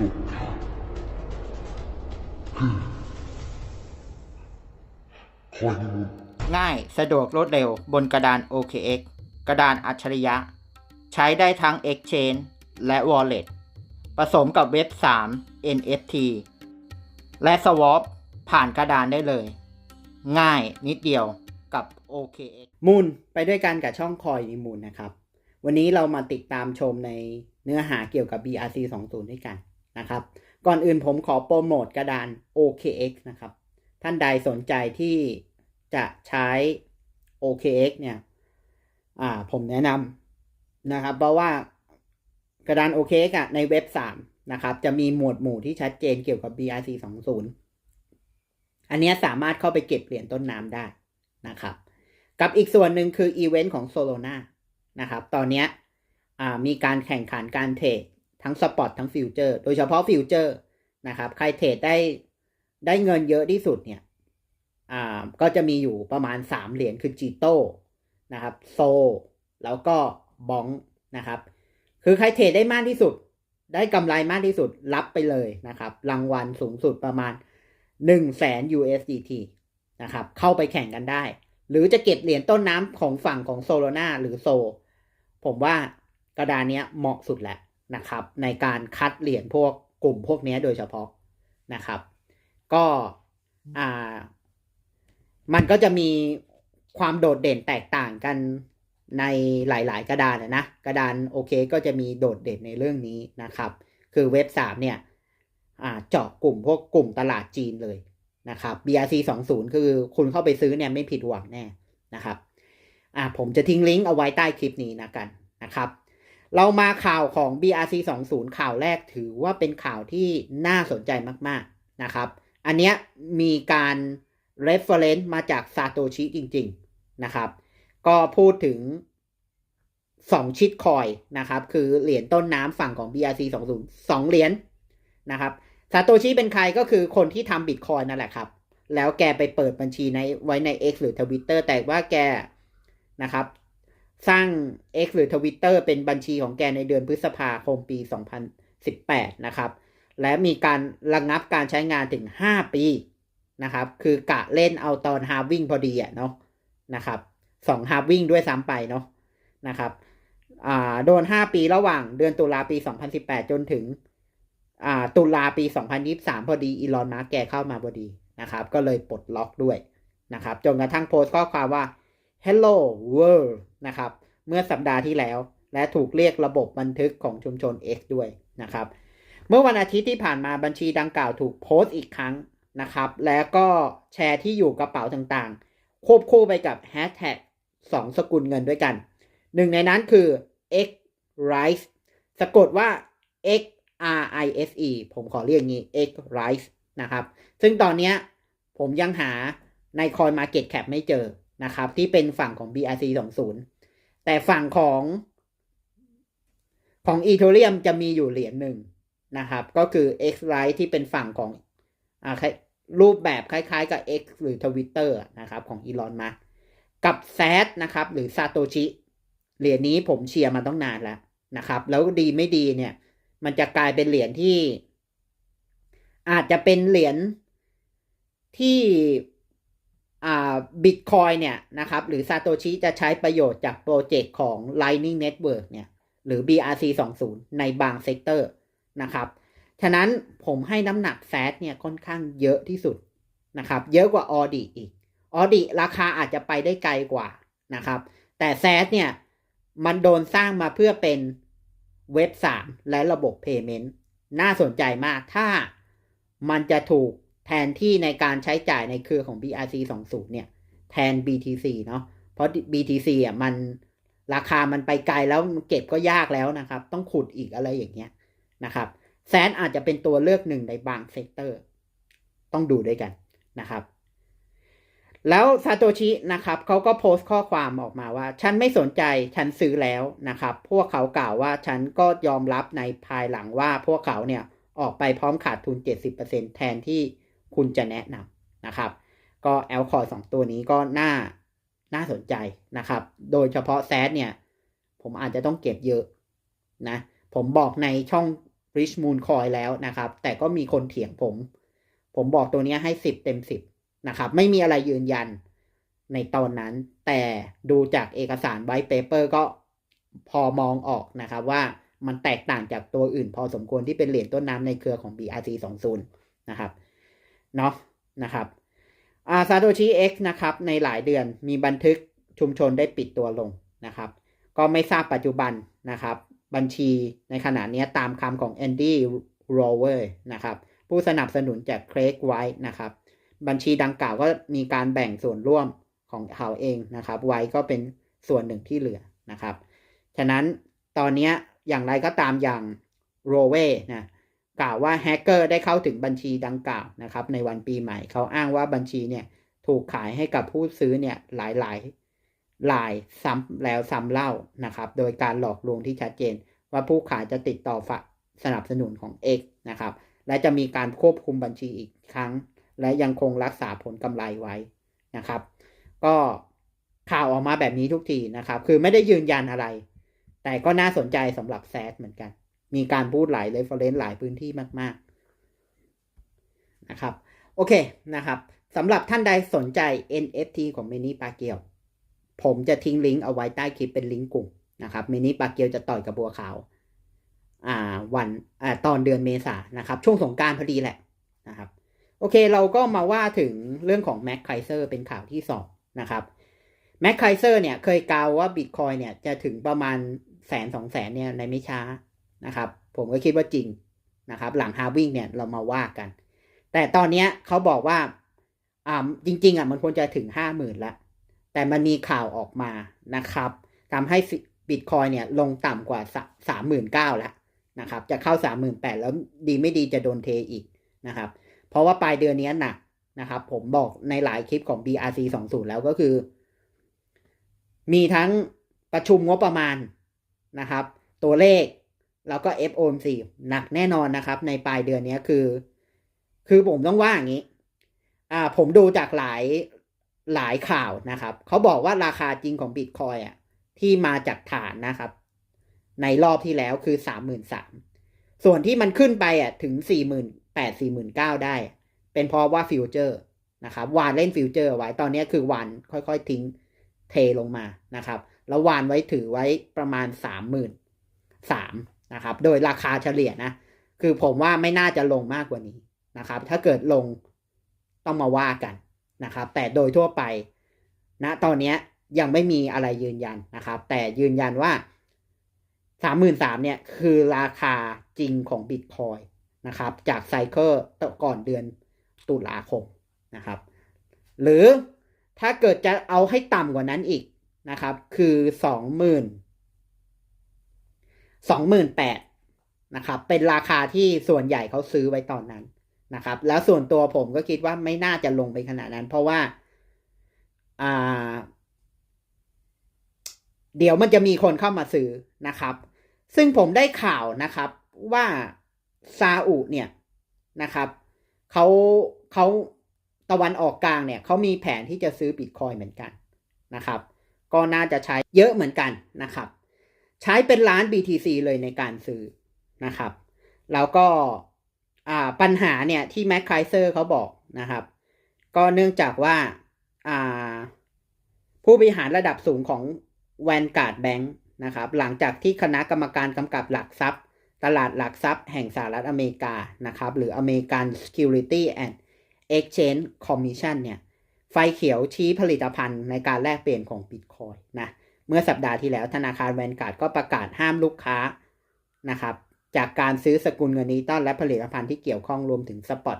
สุดท้ายคือคอยมูลง่าย สะดวกรวดเร็วบนกระดาน OKX กระดานอัจฉริยะ ใช้ได้ทั้ง Exchange และ Wallet ผสมกับเว็บ 3 NFT และ Swap ผ่านกระดานได้เลย ง่ายนิดเดียวกับ OKX มูลไปด้วยกันกับช่องคอยนิมูลนะครับ วันนี้เรามาติดตามชมในเนื้อหาเกี่ยวกับ BRC 20 ด้วยกัน นะครับ ก่อนอื่นผมขอโปรโมทกระดาน OKX นะครับ ท่านใดสนใจที่จะใช้ OKX เนี่ยอ่าผมแนะนำนะครับ เพราะว่ากระดาน OKX อะในเว็บ 3 นะครับ จะมีหมวดหมู่ที่ชัดเจนเกี่ยวกับ BRC 20อันนี้สามารถเข้าไปเก็บเหรียญต้นน้ำได้นะครับ กับอีกส่วนหนึ่งคืออีเวนต์ของ Solana นะครับ ตอนนี้มีการแข่งขันการเทรด ทั้งสปอตทั้งฟิวเจอร์ โดยเฉพาะฟิวเจอร์นะครับ ใครเทรดได้ได้เงินเยอะที่สุดเนี่ยอ่าก็จะมีอยู่ประมาณ 3 เหรียญคือจีโต้นะครับโซ แล้วก็บองนะครับ คือใครเทรดได้มากที่สุด ได้กำไรมากที่สุดรับไปเลยนะครับ รางวัลสูงสุดประมาณ 1 0 0 0 0แสน USDT นะครับ เข้าไปแข่งกันได้ หรือจะเก็บเหรียญต้นน้ำของฝั่งของโซโลนาหรือโซ ผมว่ากระดานนี้เหมาะสุดแหละ นะครับ ในการคัดเหรียญพวกกลุ่มพวกนี้โดยเฉพาะนะครับ ก็อ่ามันก็จะมีความโดดเด่นแตกต่างกันในหลาย ๆ กระดานนะกระดานโอเคก็จะมีโดดเด่นในเรื่องนี้นะครับ คือเว็บ 3 เนี่ยเจาะกลุ่มพวกกลุ่มตลาดจีนเลยนะครับ BRC 20คือคุณเข้าไปซื้อเนี่ยไม่ผิดหวังแน่นะครับผมจะทิ้งลิงก์เอาไว้ใต้คลิปนี้นะกันนะครับ เรามาข่าวของ BRC 20ข่าวแรกถือว่าเป็นข่าวที่น่าสนใจมากๆนะครับ อันเนี้ยมีการ reference มาจากซาโตชิจริง ๆนะครับ ก็พูดถึง 2 ชิดคอยนะครับ คือเหรียญต้นน้ำฝั่งของ BRC 20 2เหรียญนะครับซาโตชิเป็นใครก็คือคนที่ทำบิตคอยนั่นแหละครับ แล้วแกไปเปิดบัญชีในไว้ใน X หรือ Twitter แต่ว่าแกนะครับ สร้าง X หรือ Twitter เป็นบัญชีของแกในเดือนพฤษภาคมปี 2018 นะครับ และมีการระงงับการใช้งานถึง 5 ปีนะครับ คือกะเล่นเอาตอนฮาร์วิ่งพอดีอะเนาะนะครับสองฮาร์วิ่งด้วยซ้ำไปเนาะนะครับโดน 5 ปีระหว่างเดือนตุลาปี 2018 จนถึงตุลาปี 2023 พอดีอีลอนมาร์กแกเข้ามาพอดีนะครับ ก็เลยปลดล็อกด้วยนะครับ จนกระทั่งโพสต์ข้อความว่า Hello World นะครับ เมื่อสัปดาห์ที่แล้ว และถูกเรียกระบบบันทึกของชุมชน X ด้วยนะครับ เมื่อวันอาทิตย์ที่ผ่านมาบัญชีดังกล่าวถูกโพสต์อีกครั้งนะครับ แล้วก็แชร์ที่อยู่กระเป๋าต่างๆ ควบคู่ไปกับแฮชแท็กสองสกุลเงินด้วยกัน หนึ่งในนั้นคือ X Rise สะกดว่า X R I S E ผมขอเรียกงี้ X Rise นะครับ ซึ่งตอนนี้ผมยังหาใน Coin Market Cap ไม่เจอ นะครับ ที่เป็นฝั่งของ BRC 20แต่ฝั่งของของ Ethereum จะมีอยู่เหรียญหนึ่งนะครับ ก็คือ X Lite ที่เป็นฝั่งของอ่ารูปแบบคล้ายๆกับ X หรือ Twitter นะครับของอีลอนมากับ z นะครับ หรือซาโตชิเหรียญนี้ผมเชียร์มาต้องนานแล้วนะครับ แล้วดีไม่ดีเนี่ย มันจะกลายเป็นเหรียญที่ อาจจะเป็นเหรียญที่ บิตคอยเนี่ยนะครับหรือซาโตชิจะใช้ประโยชน์จากโปรเจกต์ของ Lightning Network เนี่ยหรือ BRC 20ในบางเซกเตอร์นะครับ ฉะนั้นผมให้น้ำหนักแซดเนี่ยค่อนข้างเยอะที่สุดนะครับ เยอะกว่าออดีอีกออดีราคาอาจจะไปได้ไกลกว่านะครับ แต่แซดเนี่ยมันโดนสร้างมาเพื่อเป็นเว็บ 3 และระบบ Payment น่าสนใจมากถ้ามันจะถูก แทนที่ในการใช้จ่ายในเครือของ BRC 20เนี่ย แทน BTC เนาะเพราะ BTC อะมันราคามันไปไกลแล้วเก็บก็ยากแล้วนะครับ ต้องขุดอีกอะไรอย่างเงี้ยนะครับแซนอาจจะเป็นตัวเลือกหนึ่งในบางเซกเตอร์ ต้องดูด้วยกันนะครับ แล้วซาโตชินะครับเขาก็โพสต์ข้อความออกมาว่า ฉันไม่สนใจฉันซื้อแล้วนะครับ พวกเขากล่าวว่าฉันก็ยอมรับในภายหลังว่าพวกเขาเนี่ยออกไปพร้อมขาดทุน 70%แทนที่ คุณจะแนะนำนะครับ ก็แอลคอร์สองตัวนี้ก็น่าน่าสนใจนะครับ โดยเฉพาะแซดเนี่ย ผมอาจจะต้องเก็บเยอะนะ ผมบอกในช่อง Rich Moon Coin แล้วนะครับ แต่ก็มีคนเถียงผม ผมบอกตัวนี้ให้สิบเต็มสิบนะครับ ไม่มีอะไรยืนยันในตอนนั้น แต่ดูจากเอกสารไวท์เปเปอร์ก็พอมองออกนะครับว่ามันแตกต่างจากตัวอื่นพอสมควรที่เป็นเหรียญต้นน้ำในเครือของ BRC 20นะครับ เนาะนะครับอาซาโตชิ X นะครับในหลายเดือนมีบันทึกชุมชนได้ปิดตัวลงนะครับ ก็ไม่ทราบปัจจุบันนะครับ บัญชีในขณะนี้ตามคำของแอนดี้โรเวอร์นะครับ ผู้สนับสนุนจากเครกไว้นะครับ บัญชีดังกล่าวก็มีการแบ่งส่วนร่วมของเขาเองนะครับ ไว้ก็เป็นส่วนหนึ่งที่เหลือนะครับ ฉะนั้นตอนนี้อย่างไรก็ตามอย่างโรเวนะ กล่าวว่าแฮกเกอร์ได้เข้าถึงบัญชีดังกล่าวนะครับในวันปีใหม่เขาอ้างว่าบัญชีเนี่ยถูกขายให้กับผู้ซื้อเนี่ยหลายหลายหลายซ้ำแล้วซ้ำเล่านะครับ โดยการหลอกลวงที่ชัดเจน ว่าผู้ขายจะติดต่อฝากสนับสนุนของ X นะครับ และจะมีการควบคุมบัญชีอีกครั้ง และยังคงรักษาผลกำไรไว้นะครับ ก็ข่าวออกมาแบบนี้ทุกทีนะครับ คือไม่ได้ยืนยันอะไร แต่ก็น่าสนใจสำหรับแซดเหมือนกัน มีการพูดหลายเรฟเฟรนซ์หลายพื้นที่มาก ๆ นะครับ โอเคนะครับสำหรับท่านใดสนใจ NFT ของเมินิปาเกียว ผมจะทิ้งลิงก์เอาไว้ใต้คลิปเป็นลิงก์กลุ่มนะครับเมินิปาเกียวจะต่อยกับบัวขาวอ่าวันอ่าตอนเดือนเมษานะครับ ช่วงสงการพอดีแหละนะครับ โอเคเราก็มาว่าถึงเรื่องของแม็กไคเซอร์เป็นข่าวที่สองนะครับแม็กไคเซอร์เนี่ยเคยกล่าวว่าบิตคอยเนี่ยจะถึงประมาณแสนสองแสนเนี่ยในไม่ช้า นะครับ ผมก็คิดว่าจริงนะครับ หลังฮาวิ่งเนี่ยเรามาว่ากัน แต่ตอนนี้เขาบอกว่าอ่าจริง ๆอะมันควรจะถึงห้าหมื่นละแต่มันมีข่าวออกมานะครับทำให้บิตคอยเนี่ยลงต่ำกว่าสามหมื่นเก้าแล้วนะครับ จะเข้าสามหมื่นแปดแล้วดีไม่ดีจะโดนเทอีกนะครับ เพราะว่าปลายเดือนนี้หนักนะครับ ผมบอกในหลายคลิปของ BRC 20 แล้วก็คือ มีทั้งประชุมงบประมาณนะครับ ตัวเลข แล้วก็ FOMC หนักแน่นอนนะครับ ในปลายเดือนนี้คือ คือผมต้องว่าอย่างนี้ อ่า ผมดูจากหลายหลายข่าวนะครับ เขาบอกว่าราคาจริงของบิตคอยอะ ที่มาจากฐานนะครับ ในรอบที่แล้วคือสามหมื่นสามส่วนที่มันขึ้นไปอะถึงสี่หมื่นแปดสี่หมื่นเก้าได้ เป็นเพราะว่าฟิวเจอร์นะครับวานเล่นฟิวเจอร์ไว้ตอนนี้คือวานค่อยๆ ทิ้งเทลงมานะครับ แล้ววานไว้ถือไว้ประมาณสามหมื่นสาม นะครับ โดยราคาเฉลี่ยนะ คือผมว่าไม่น่าจะลงมากกว่านี้นะครับ ถ้าเกิดลงต้องมาว่ากันนะครับ แต่โดยทั่วไปณนะตอนนี้ยังไม่มีอะไรยืนยันนะครับ แต่ยืนยันว่าสามหมื่นสามเนี่ยคือราคาจริงของบิตคอยนะครับ จากไซเคิลก่อนเดือนตุลาคมนะครับ หรือถ้าเกิดจะเอาให้ต่ำกว่านั้นอีกนะครับ คือสองหมื่น สองหมื่นแปดนะครับ เป็นราคาที่ส่วนใหญ่เขาซื้อไว้ตอนนั้นนะครับ แล้วส่วนตัวผมก็คิดว่าไม่น่าจะลงไปขนาดนั้น เพราะว่าอ่าเดี๋ยวมันจะมีคนเข้ามาซื้อนะครับ ซึ่งผมได้ข่าวนะครับว่าซาอุเนี่ยนะครับเขาเขาตะวันออกกลางเนี่ยเขามีแผนที่จะซื้อบิตคอยเหมือนกันนะครับ ก็น่าจะใช้เยอะเหมือนกันนะครับ ใช้เป็นล้าน BTC เลยในการซื้อนะครับ แล้วก็ปัญหาเนี่ยที่แม็กไคเซอร์เขาบอกนะครับ ก็เนื่องจากว่าผู้บริหารระดับสูงของแวนการ์ดแบงค์นะครับ หลังจากที่คณะกรรมการกำกับหลักทรัพย์ ตลาดหลักทรัพย์แห่งสหรัฐอเมริกานะครับ หรือ American Security and Exchange Commission เนี่ย ไฟเขียวชี้ผลิตภัณฑ์ในการแลกเปลี่ยนของ Bitcoin นะ เมื่อสัปดาห์ที่แล้วธนาคารแวนการ์ดก็ประกาศห้ามลูกค้านะครับ จากการซื้อสกุลเงินดิจิตอลและผลิตภัณฑ์ที่เกี่ยวข้องรวมถึงสปอต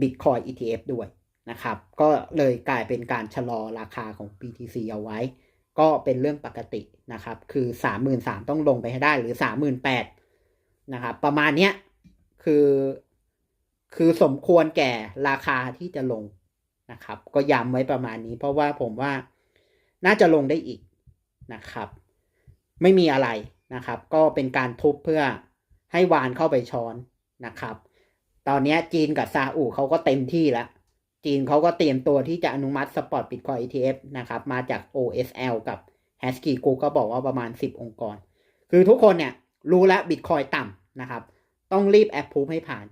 Bitcoin ETF ด้วยนะครับ ก็เลยกลายเป็นการชะลอราคาของ BTC เอาไว้ ก็เป็นเรื่องปกตินะครับ คือ 33,000ต้องลงไปให้ได้หรือ 38,000นะครับ ประมาณเนี้ยคือคือสมควรแก่ราคาที่จะลงนะครับ ก็ย้ำไว้ประมาณนี้เพราะว่าผมว่า น่าจะลงได้อีกนะครับ ไม่มีอะไรนะครับ ก็เป็นการทุบเพื่อให้วานเข้าไปช้อนนะครับ ตอนนี้จีนกับซาอุเขาก็เต็มที่แล้ว จีนเขาก็เตรียมตัวที่จะอนุมัติสปอร์ตบิตคอย ETF นะครับ มาจาก OSL กับ h a s k y กูก็บอกว่าประมาณ 10 องค์กร คือทุกคนเนี่ยรู้แล้วบิตคอยต่ำนะครับ ต้องรีบแอปพูให้ผ่าน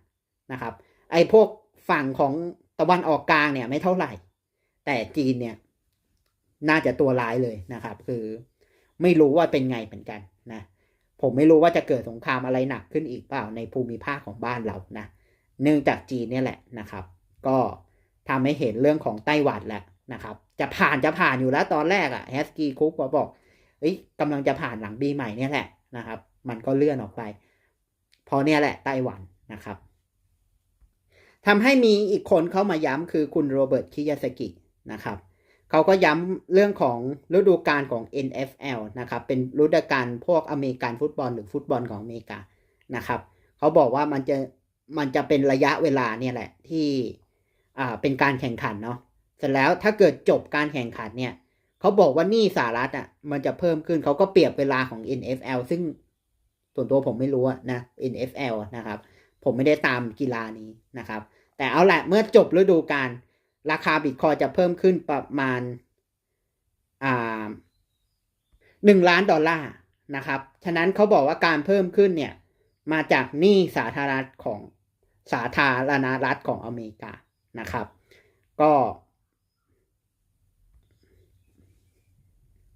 นะครับ ไอ้พวกฝั่งของตะวันออกกลางเนี่ยไม่เท่าไหร่ แต่จีนเนี่ย น่าจะตัวร้ายเลยนะครับ คือไม่รู้ว่าเป็นไงเหมือนกันนะผมไม่รู้ว่าจะเกิดสงครามอะไรหนักขึ้นอีกเปล่าในภูมิภาคของบ้านเรานะเนื่องจากจีนเนี่ยแหละนะครับ ก็ทำให้เห็นเรื่องของไต้หวันแหละนะครับ จะผ่านจะผ่านอยู่แล้วตอนแรกอะแฮสกี้คุกก็บอกเอ้ยกำลังจะผ่านหลังปีใหม่เนี่ยแหละนะครับ มันก็เลื่อนออกไป พอเนี่ยแหละไต้หวันนะครับทำให้มีอีกคนเข้ามาย้ำคือคุณโรเบิร์ตคิยาสกินะครับ เขาก็ย้ำเรื่องของฤดูกาลของ NFL นะครับ เป็นฤดูกาลพวกอเมริกันฟุตบอลหรือฟุตบอลของอเมริกานะครับเขาบอกว่ามันจะมันจะเป็นระยะเวลาเนี่ยแหละที่อ่าเป็นการแข่งขันเนาะเสร็จแล้วถ้าเกิดจบการแข่งขันเนี่ยเขาบอกว่านี่สหรัฐอะมันจะเพิ่มขึ้นเขาก็เปรียบเวลาของ NFL ซึ่งส่วนตัวผมไม่รู้นะ NFL นะครับ ผมไม่ได้ตามกีฬานี้นะครับ แต่เอาแหละเมื่อจบฤดูกาล ราคาบิตคอยจะเพิ่มขึ้นประมาณอ่าหนึ่งล้านดอลลาร์นะครับ ฉะนั้นเขาบอกว่าการเพิ่มขึ้นเนี่ย มาจากหนี้สาธารณรัฐของสาธารณรัฐของอเมริกานะครับ ก็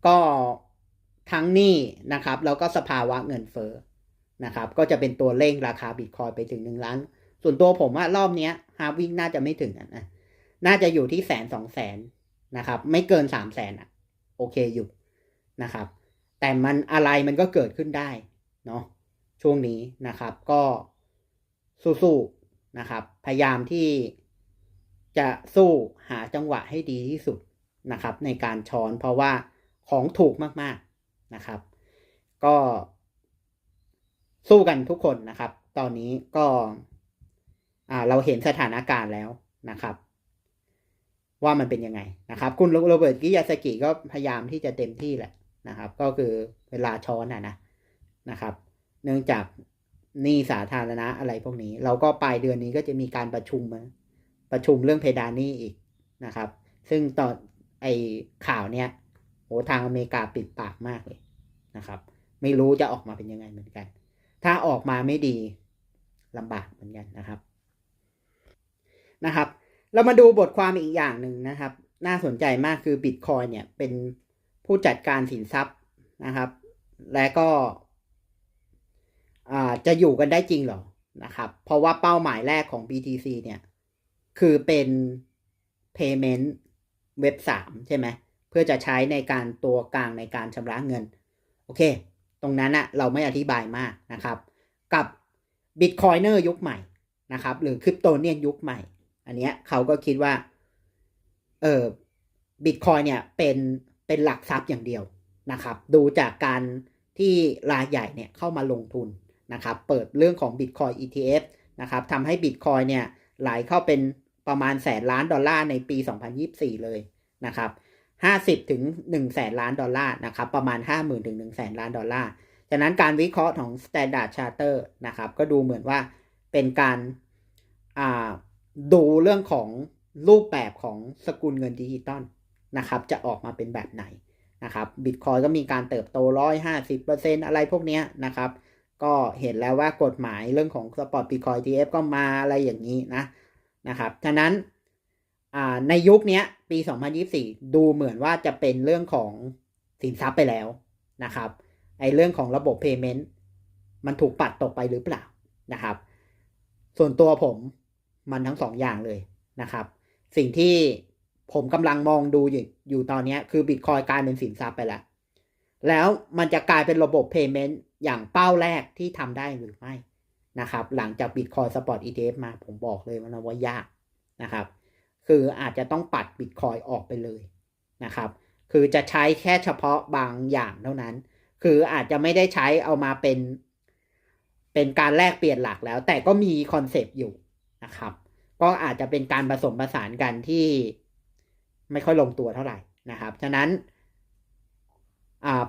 ก็ทั้งหนี้นะครับ แล้วก็สภาวะเงินเฟ้อนะครับ ก็จะเป็นตัวเร่งราคาบิตคอยไปถึงหนึ่งล้าน ส่วนตัวผมว่ารอบนี้ฮาวิ่งน่าจะไม่ถึงนะ น่าจะอยู่ที่แสนสองแสนนะครับ ไม่เกินสามแสนอะ โอเคอยู่นะครับ แต่มันอะไรมันก็เกิดขึ้นได้เนาะช่วงนี้นะครับก็สู้ๆนะครับ พยายามที่จะสู้หาจังหวะให้ดีที่สุดนะครับ ในการช้อนเพราะว่าของถูกมากๆนะครับ ก็สู้กันทุกคนนะครับ ตอนนี้ก็เราเห็นสถานการณ์แล้วนะครับ ว่ามันเป็นยังไงนะครับ คุณโรเบิร์ตกิยาสกิก็พยายามที่จะเต็มที่แหละนะครับ ก็คือเวลาช้อนนะนะนะครับ เนื่องจากนี้สาธารณะอะไรพวกนี้ เราก็ปลายเดือนนี้ก็จะมีการประชุมมาประชุมเรื่องเพดานนี้อีกนะครับ ซึ่งตอนไอข่าวเนี้ยโหทางอเมริกาปิดปากมากเลยนะครับ ไม่รู้จะออกมาเป็นยังไงเหมือนกัน ถ้าออกมาไม่ดีลำบากเหมือนกันนะครับนะครับ เรามาดูบทความอีกอย่างหนึ่งนะครับ น่าสนใจมากคือบิตคอยเนี่ยเป็นผู้จัดการสินทรัพย์นะครับ และก็จะอยู่กันได้จริงหรอนะครับ เพราะว่าเป้าหมายแรกของ BTC เนี่ย คือเป็น payment เว็บ3ใช่ไหมเพื่อจะใช้ในการตัวกลางในการชำระเงิน โอเค ตรงนั้นอะเราไม่อธิบายมากนะครับ กับ Bitcoiner ยุคใหม่นะครับ หรือคริปโตเนียนยุคใหม่ อันเนี้ยเขาก็คิดว่า เออบิตคอยเนี่ยเป็นเป็นหลักทรัพย์อย่างเดียวนะครับ ดูจากการที่รายใหญ่เนี่ยเข้ามาลงทุนนะครับ เปิดเรื่องของ Bitcoin ETF นะครับทำให้ Bitcoin เนี่ยไหลเข้าเป็นประมาณแสนล้านดอลลาร์ในปี 2024 เลยนะครับ50ถึง1แสนล้านดอลลาร์นะครับ ประมาณ 50,000ถึง1แสนล้านดอลลาร์ ฉะนั้นการวิเคราะห์ของ Standard Charter นะครับ ก็ดูเหมือนว่าเป็นการ ดูเรื่องของรูปแบบของสกุลเงินดิจิตอลนะครับ จะออกมาเป็นแบบไหนนะครับบิตคอยก็มีการเติบโตร้อยห้าสิบเปอร์เซ็นอะไรพวกนี้นะครับ ก็เห็นแล้วว่ากฎหมายเรื่องของสปอร์ตบิตคอยทีเอฟก็มาอะไรอย่างนี้นะนะครับฉะนั้นในยุคนี้ปี 2024 ดูเหมือนว่าจะเป็นเรื่องของสินทรัพย์ไปแล้วนะครับไอเรื่องของระบบ payment มันถูกปัดตกไปหรือเปล่านะครับ ส่วนตัวผม มันทั้งสองอย่างเลยนะครับ สิ่งที่ผมกำลังมองดูอยู่อยู่ตอนนี้คือบิตคอยกลายเป็นสินทรัพย์ไปแล้ว แล้วมันจะกลายเป็นระบบ payment อย่างเป้าแรกที่ทำได้หรือไม่นะครับ หลังจากบิตคอยสปอร์ต ETF มาผมบอกเลยว่าว่ายากนะครับ คืออาจจะต้องปัดบิตคอยออกไปเลยนะครับ คือจะใช้แค่เฉพาะบางอย่างเท่านั้น คืออาจจะไม่ได้ใช้เอามาเป็น เป็นการแลกเปลี่ยนหลักแล้ว แต่ก็มีคอนเซปต์อยู่ นะครับ ก็อาจจะเป็นการผสมผสานกันที่ไม่ค่อยลงตัวเท่าไหร่นะครับ ฉะนั้น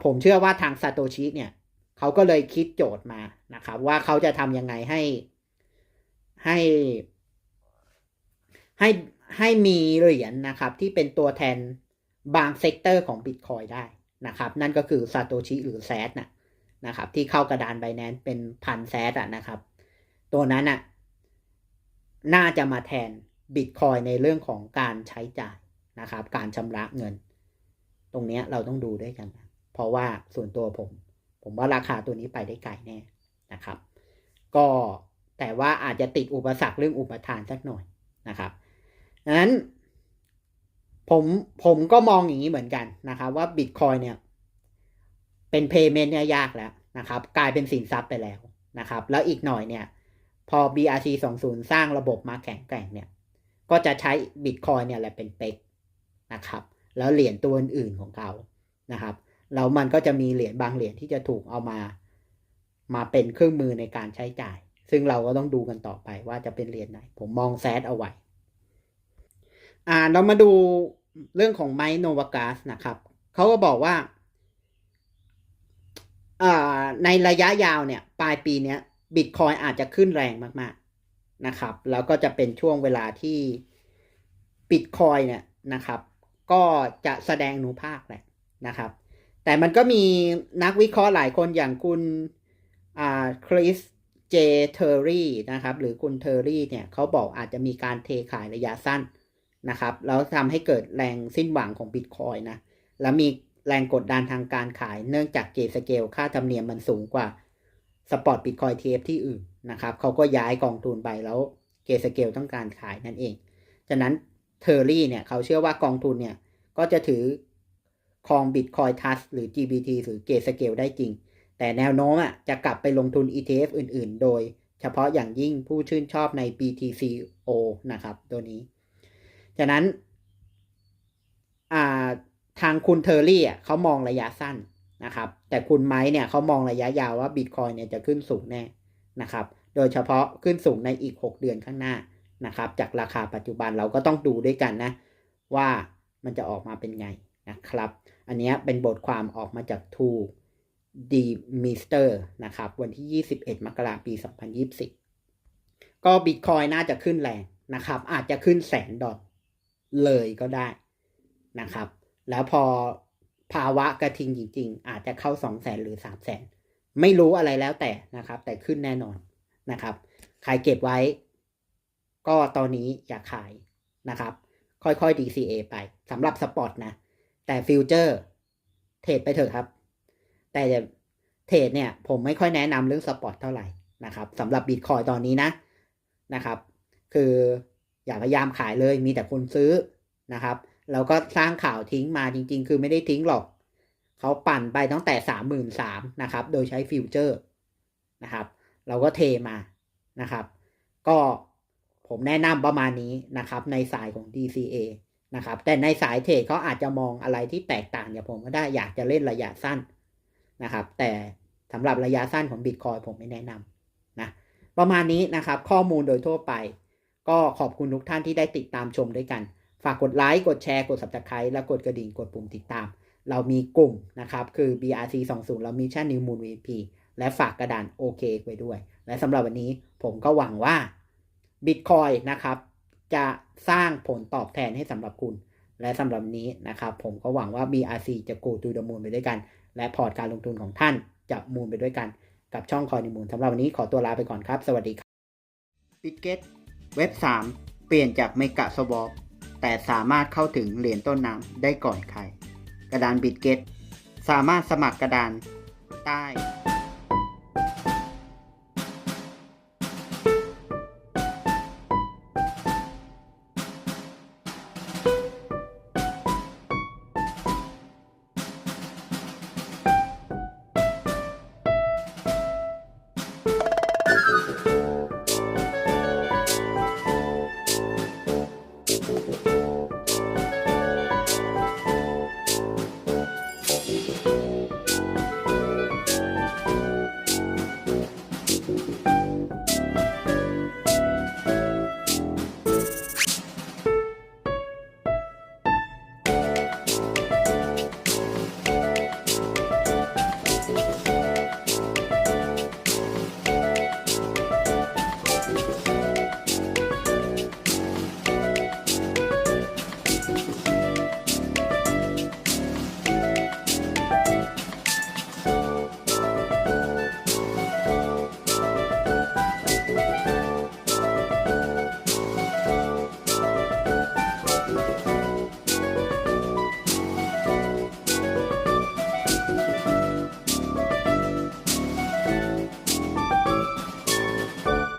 ผมเชื่อว่าทางซาโตชิเนี่ยเขาก็เลยคิดโจทย์มานะครับ ว่าเขาจะทำยังไงให้ให้ให้ให้มีเหรียญนนะครับ ที่เป็นตัวแทนบางเซกเตอร์ของ Bitcoin ได้นะครับ นั่นก็คือซาโตชิหรือแซดนะนะครับ ที่เข้ากระดานไบแนนเป็นพันแซดอะนะครับ ตัวนั้นอะ น่าจะมาแทนบิตคอยในเรื่องของการใช้จ่ายนะครับ การชำระเงิน ตรงนี้เราต้องดูด้วยกันนะเพราะว่าส่วนตัวผม ผมว่าราคาตัวนี้ไปได้ไกลแน่นะครับ ก็แต่ว่าอาจจะติดอุปสรรคเรื่องอุปทานสักหน่อยนะครับดังนั้นผมผมก็มองอย่างนี้เหมือนกันนะครับ ว่าบิตคอยเนี่ยเป็นเพย์เมนต์เนี่ยยากแล้วนะครับ กลายเป็นสินทรัพย์ไปแล้วนะครับ แล้วอีกหน่อยเนี่ย พอ BRC 20 สร้างระบบมาแข็งแกร่งเนี่ย ก็จะใช้บิตคอยเนี่ยแหละเป็นเป็กนะครับ แล้วเหรียญตัวอื่นๆของเขานะครับแล้วมันก็จะมีเหรียญบางเหรียญที่จะถูกเอามา มาเป็นเครื่องมือในการใช้จ่าย ซึ่งเราก็ต้องดูกันต่อไปว่าจะเป็นเหรียญไหน ผมมองแซดเอาไว้ อ่าเรามาดูเรื่องของไมโนวากาสนะครับ เขาก็บอกว่าอ่าในระยะยาวเนี่ย ปลายปีเนี้ย บิตคอยอาจจะขึ้นแรงมากๆนะครับ แล้วก็จะเป็นช่วงเวลาที่บิตคอยเนี่ยนะครับ ก็จะแสดงอนุภาคแหละนะครับ แต่มันก็มีนักวิเคราะห์หลายคนอย่างคุณอ่าคริสเจเทอร์รี่นะครับ หรือคุณเทอร์รี่เนี่ยเขาบอกอาจจะมีการเทขายระยะสั้นนะครับ แล้วทำให้เกิดแรงสิ้นหวังของบิตคอยนะ แล้วมีแรงกดดันทางการขายเนื่องจากเกสเกลค่าธรรมเนียมมันสูงกว่า สปอร์ตบิตคอยเทฟที่อื่นนะครับเขาก็ย้ายกองทุนไปแล้วเกสเกลต้องการขายนั่นเองฉะนั้นเทอร์รี่เนี่ยเขาเชื่อว่ากองทุนเนี่ยก็จะถือครอง Bitcoin Trust หรือ GBT หรือ Gate Scale ได้จริง แต่แนวโน้มอะจะกลับไปลงทุน ETF อื่น ๆ โดยเฉพาะอย่างยิ่งผู้ชื่นชอบใน BTCO นะครับตัวนี้ฉะนั้นาทางคุณเทอร์รี่อะเขามองระยะสั้น นะครับ แต่คุณไม้เนี่ยเขามองระยะยาวว่า Bitcoin เนี่ยจะขึ้นสูงแน่นะครับ โดยเฉพาะขึ้นสูงในอีก 6 เดือนข้างหน้านะครับ จากราคาปัจจุบันเราก็ต้องดูด้วยกันนะ ว่ามันจะออกมาเป็นไงนะครับ อันนี้เป็นบทความออกมาจาก t o d m i s t e r นะครับ วันที่ 21 มกราปี 2020ก็ Bitcoin น่าจะขึ้นแรงนะครับ อาจจะขึ้นแสนดอลเลยก็ได้นะครับ แล้วพอ ภาวะกระทิงจริง ๆ อาจจะเข้า2 0 0แสนหรือ3 0 0แสนไม่รู้อะไรแล้วแต่นะครับ แต่ขึ้นแน่นอนนะครับใครเก็บไว้ ก็ตอนนี้อย่าขายนะครับ ค่อยๆ DCA ไปสำหรับสปอร์ตนะ แต่ฟิวเจอร์เทรดไปเถอะครับ แต่เทรดเนี่ย ผมไม่ค่อยแนะนำเรื่องสปอร์ตเท่าไหร่นะครับสำหรับบิตคอยตอนนี้นะนะครับ คืออย่าพยายามขายเลยมีแต่คนซื้อนะครับ แล้วก็สร้างข่าวทิ้งมาจริง ๆ คือไม่ได้ทิ้งหรอก เขาปั่นไปตั้งแต่สามหมื่นสามนะครับ โดยใช้ฟิวเจอร์นะครับ เราก็เทมานะครับ ก็ผมแนะนำประมาณนี้นะครับ ในสายของ DCA นะครับ แต่ในสายเทรดเขาอาจจะมองอะไรที่แตกต่างอย่างผมก็ได้อยากจะเล่นระยะสั้นนะครับ แต่สำหรับระยะสั้นของ Bitcoin ผมไม่แนะนำนะประมาณนี้นะครับ ข้อมูลโดยทั่วไป ก็ขอบคุณทุกท่านที่ได้ติดตามชมด้วยกัน ฝากกดไลค์ กดแชร์ กด subscribe และกดกระดิ่ง กดปุ่มติดตาม เรามีกลุ่มนะครับ คือ BRC 20เรามีช่ New Moon VP และฝากกระดาน OK ไว้ด้วย และสำหรับวันนี้ผมก็หวังว่า Bitcoin นะครับ จะสร้างผลตอบแทนให้สำหรับคุณ และสำหรับนี้นะครับ ผมก็หวังว่า BRC จะ go to the moon ไปด้วยกัน และพอร์ตการลงทุนของท่านจะมูลไปด้วยกัน กับช่องคอยนิมูลสำหรับวันนี้ขอตัวลาไปก่อนครับ สวัสดีครับ b i t g e t เว็บ 3 เปลี่ยนจากเมกะสวอป แต่สามารถเข้าถึงเหรียญต้นน้ำได้ก่อนใคร กระดานบิดเกตสามารถสมัครกระดานใต้